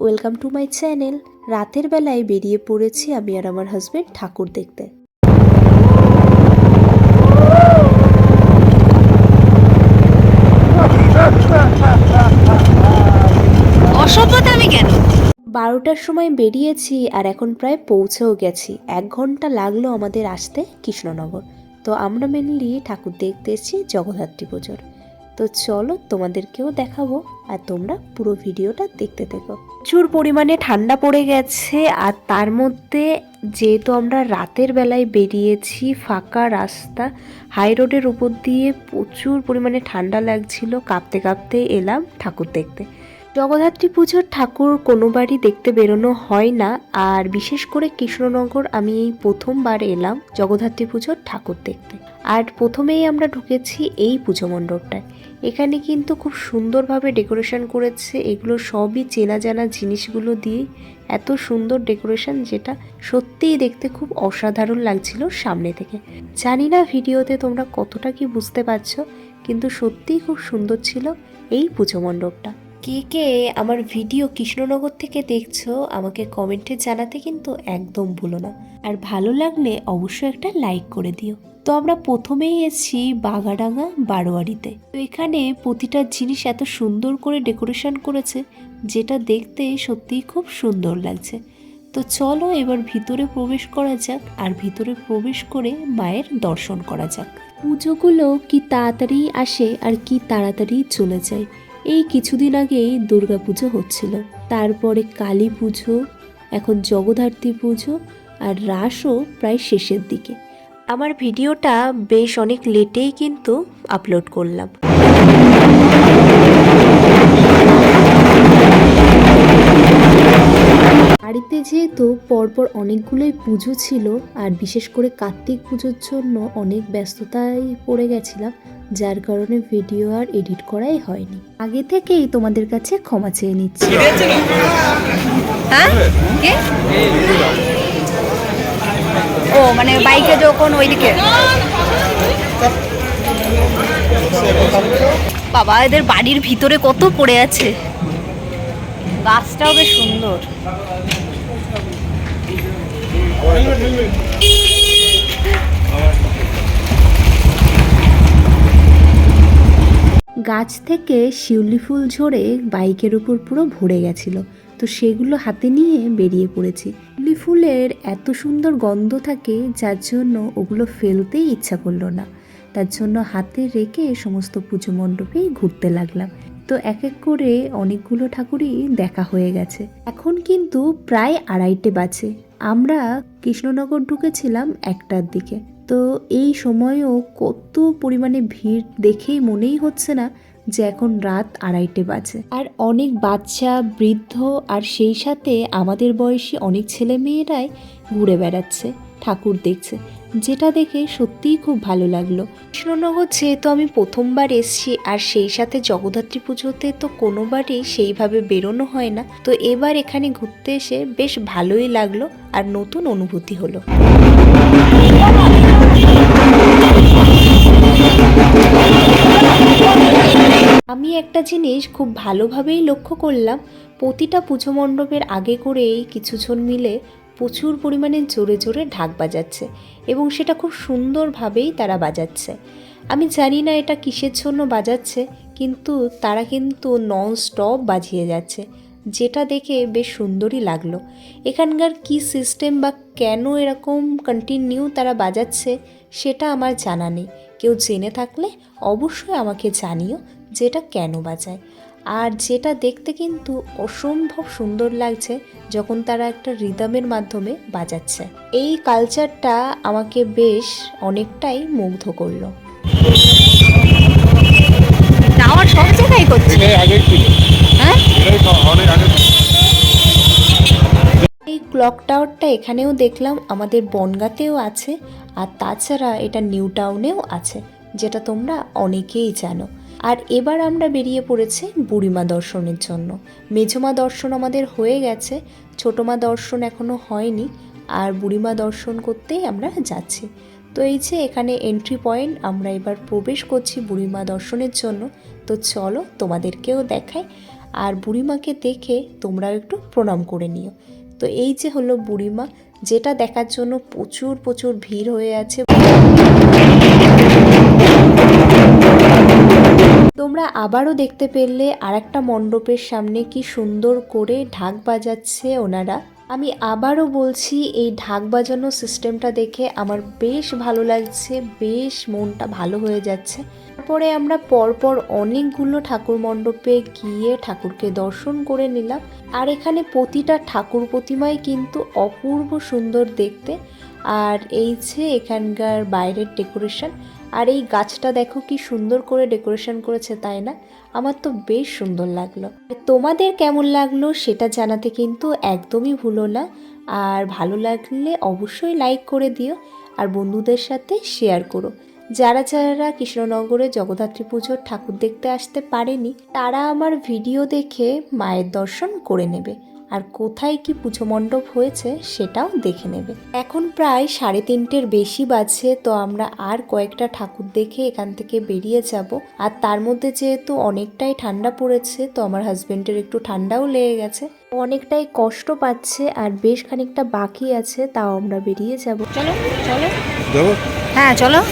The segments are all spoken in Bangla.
ওয়েলকাম টু মাই চ্যানেল রাতের বেলায় বেরিয়ে পড়েছি আমি আর আমার হাজব্যান্ড ঠাকুর দেখতে। কেন? বারোটার সময় বেরিয়েছি আর এখন প্রায় পৌঁছেও গেছি। এক ঘণ্টা লাগল আমাদের আসতে কৃষ্ণনগর। তো আমরা মেনলি ঠাকুর দেখতে এসেছি জগদ্ধাত্রী পুজোর। তো চলো তোমাদেরকেও দেখাবো আর তোমরা পুরো ভিডিওটা দেখতে থেকো। প্রচুর পরিমাণে ঠান্ডা পড়ে গেছে আর তার মধ্যে যেহেতু আমরা রাতের বেলায় বেরিয়েছি ফাঁকা রাস্তা হাই রোডের উপর দিয়ে প্রচুর পরিমাণে ঠান্ডা লাগছিল, কাঁপতে কাঁপতে এলাম ঠাকুর দেখতে। জগদ্ধাত্রী পুজোর ঠাকুর কোনোবারই দেখতে বেরোনো হয় না। আর বিশেষ করে কৃষ্ণনগর আমি এই প্রথমবার এলাম জগদ্ধাত্রী পুজোর ঠাকুর দেখতে। আর প্রথমেই আমরা ঢুকেছি এই পুজো মণ্ডপটায়। এখানে কিন্তু খুব সুন্দরভাবে ডেকোরেশন করেছে। এগুলো সবই চেনা জানা জিনিসগুলো দিয়ে এত সুন্দর ডেকোরেশন যেটা সত্যিই দেখতে খুব অসাধারণ লাগছিল সামনে থেকে। জানি না ভিডিওতে তোমরা কতটা কি বুঝতে পারছ, কিন্তু সত্যিই খুব সুন্দর ছিল এই পুজো মণ্ডপটা। কে কে আমার ভিডিও কৃষ্ণনগর থেকে দেখছ, আমাকে কমেন্টে জানাতে কিন্তু একদম ভুলো না। আর ভালো লাগলে অবশ্যই একটা লাইক করে দিও। তো আমরা প্রথমেই এসেছি বাগাডাঙ্গা বারোয়ারিতে। তো এখানে প্রতিটা জিনিস এত সুন্দর করে ডেকোরেশন করেছে, যেটা দেখতে সত্যিই খুব সুন্দর লাগছে। তো চলো এবার ভিতরে প্রবেশ করা যাক, আর ভিতরে প্রবেশ করে মায়ের দর্শন করা যাক। পুজোগুলো কি তাড়াতাড়ি আসে আর কি তাড়াতাড়ি চলে যায়? এই কিছুদিন আগেই দুর্গা পুজো হচ্ছিল। তারপরে কালী পুজো, এখন জগদ্ধাত্রী পুজো আর রাসও প্রায় শেষের দিকে। আমার ভিডিওটা বেশ অনেক লেটেই কিন্তু আপলোড করলাম। বাড়িতে যেহেতু পরপর অনেকগুলোই পুজো ছিল আর বিশেষ করে কার্তিক পুজোর জন্য অনেক ব্যস্ততায় পড়ে গেছিলাম যার কারণে ভিডিও আর এডিট করাই হয়নি। আগে থেকেই তোমাদের কাছে ক্ষমা চেয়ে নিচ্ছি। হ্যাঁ? ও মানে বাইকে যখন ওইদিকে। বাবা, এদের বাড়ির ভিতরে কত পড়ে আছে। গাছটাও বেশ সুন্দর। গাছ থেকে শিউলি ফুল ঝরে বাইকের উপর পুরো ভরে গেছিল। তো সেগুলো হাতে নিয়ে বেরিয়ে পড়েছি। শিউলি ফুলের এত সুন্দর গন্ধ থাকে, যার জন্য ওগুলো ফেলতেই ইচ্ছা করল না। তার জন্য হাতে রেখে সমস্ত পুজো মণ্ডপেই ঘুরতে লাগলাম। তো এক এক করে অনেকগুলো ঠাকুরই দেখা হয়ে গেছে। এখন কিন্তু প্রায় আড়াইটে বাজে। আমরা কৃষ্ণনগর ঢুকেছিলাম একটার দিকে। তো এই সময়েও কত পরিমাণে ভিড় দেখেই মনেই হচ্ছে না যে এখন রাত আড়াইটে বাজে। আর অনেক বাচ্চা, বৃদ্ধ আর সেই সাথে আমাদের বয়সী অনেক ছেলে মেয়েরাই ঘুরে বেড়াচ্ছে, ঠাকুর দেখছে। যেটা দেখে সত্যিই খুব ভালো লাগল। কৃষ্ণনগর যেহেতু আমি প্রথমবার এসছি আর সেই সাথে জগদ্ধাত্রী পুজোতে তো কোনোবারই সেইভাবে বেরোনো হয় না, তো এবার এখানে ঘুরতে এসে বেশ ভালোই লাগল আর নতুন অনুভূতি হলো। আমি একটা জিনিস খুব ভালোভাবেই লক্ষ্য করলাম, প্রতিটা পুজো মণ্ডপের আগে করেই কিছুজন মিলে প্রচুর পরিমাণে জোরে জোরে ঢাক বাজাচ্ছে এবং সেটা খুব সুন্দরভাবেই তারা বাজাচ্ছে। আমি জানি না এটা কিসের জন্য বাজাচ্ছে, কিন্তু তারা কিন্তু নন স্টপ বাজিয়ে যাচ্ছে। যেটা দেখে বেশ সুন্দরই লাগল। এখানকার কি সিস্টেম বা কেন এরকম কন্টিনিউ তারা বাজাচ্ছে সেটা আমার জানা নেই। কেউ জেনে থাকলে অবশ্যই আমাকে জানিও যেটা কেন বাজায়। আর যেটা দেখতে কিন্তু অসম্ভব সুন্দর লাগছে যখন তারা একটা রিদমের মাধ্যমে বাজাচ্ছে। এই কালচারটা আমাকে বেশ অনেকটাই মুগ্ধ করল। সব জায়গায় করছে। এই ক্লক টাওয়ারটা এখানেও দেখলাম, আমাদের বনগাতেও আছে, আর তাছাড়া এটা নিউ টাউনেও আছে, যেটা তোমরা অনেকেই জানো। আর এবার আমরা বেরিয়ে পড়েছি বুড়িমা দর্শনের জন্য। মেঝমা দর্শন আমাদের হয়ে গেছে, ছোটমা দর্শন এখনও হয়নি, আর বুড়িমা দর্শন করতেই আমরা যাচ্ছি। তো এই যে এখানে এন্ট্রি পয়েন্ট আমরা এবার প্রবেশ করছি বুড়িমা দর্শনের জন্য। তো চলো তোমাদেরকেও দেখাই। আর বুড়িমাকে দেখে তোমরা একটু প্রণাম করে নিও। তো এই যে হলো বুড়িমা, যেটা দেখার জন্য প্রচুর প্রচুর ভিড় হয়ে আছে। তোমরা আবারও দেখতে পেলে আর একটা মণ্ডপের সামনে কি সুন্দর করে ঢাক বাজাচ্ছে ওনারা। আমি আবারও বলছি, এই ঢাক বাজানো সিস্টেমটা দেখে আমার বেশ ভালো লাগছে, বেশ মনটা ভালো হয়ে যাচ্ছে। তারপরে আমরা পরপর অনেকগুলো ঠাকুর মণ্ডপে গিয়ে ঠাকুরকে দর্শন করে নিলাম। আর এখানে প্রতিটা ঠাকুর প্রতিমাই কিন্তু অপূর্ব সুন্দর দেখতে। আর এই যে এখানকার বাইরের ডেকোরেশন, আর এই গাছটা দেখো কি সুন্দর করে ডেকোরেশন করেছে, তাই না? আমার তো বেশ সুন্দর লাগল। তোমাদের কেমন লাগল সেটা জানাতে কিন্তু একদমই ভুলো না। আর ভালো লাগলে অবশ্যই লাইক করে দিও। আর বন্ধুদের সাথে শেয়ার করো। যারা যারা কৃষ্ণনগরে জগদ্ধাত্রী পুজোর ঠাকুর দেখতে আসতে পারেনি তারা আমার ভিডিও দেখে মায়ের দর্শন করে নেবে। আর কোথায় কি পুজো মণ্ডপ হয়েছে সেটাও দেখে নেবে। এখন প্রায় সাড়ে তিনটের বেশি বাজছে তো আমরা আর কয়েকটা ঠাকুর দেখে এখান থেকে বেরিয়ে যাব। আর তার মধ্যে যেহেতু অনেকটাই ঠান্ডা পড়েছে তো আমার হাজবেন্ডের একটু ঠান্ডাও লেগে গেছে। ও অনেকটাই কষ্ট পাচ্ছে আর বেশ খানিকটা বাকি আছে তাও আমরা বেরিয়ে যাব। চলো চলো। যাব? হ্যাঁ চলো।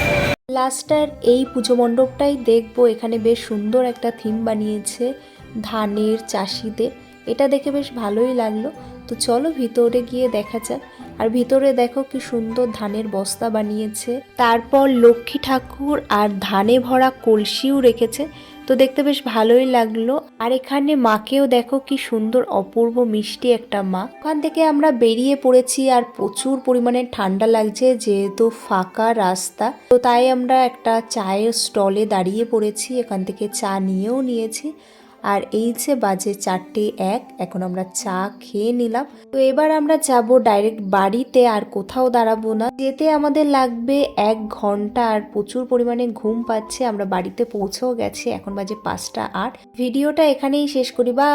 লাস্টার এই পুজো মণ্ডপটাই দেখব। এখানে বেশ সুন্দর একটা থিম বানিয়েছে ধানের চাষিদের। এটা দেখে বেশ ভালোই লাগল। তো চলো ভিতরে গিয়ে দেখা যাক। আর ভিতরে দেখো কি সুন্দর ধানের বস্তা বানিয়েছে। তারপর লক্ষ্মী ঠাকুর আর ধানে ভরা কলসিও রেখেছে। তো দেখতে বেশ ভালোই লাগল। আর এখানে মাকেও দেখো কি সুন্দর অপূর্ব মিষ্টি একটা মা। ওখান থেকে আমরা বেরিয়ে পড়েছি আর প্রচুর পরিমাণে ঠান্ডা লাগছে যেহেতু ফাঁকা রাস্তা। তো তাই আমরা একটা চায়ের স্টলে দাঁড়িয়ে পড়েছি। এখান থেকে চা নিয়েও নিয়েছি। আর এই যে বাজে চারটে এক, এখন আমরা চা খেয়ে নিলাম। তো এবার আমরা যাব ডাইরেক্ট বাড়িতে আর কোথাও দাঁড়াবো না। যেতে আমাদের লাগবে এক ঘণ্টা আর প্রচুর পরিমাণে ঘুম পাচ্ছে। আমরা বাড়িতে পৌঁছেও গেছি। এখন বাজে পাঁচটা আট। ভিডিওটা এখানেই শেষ করি। বা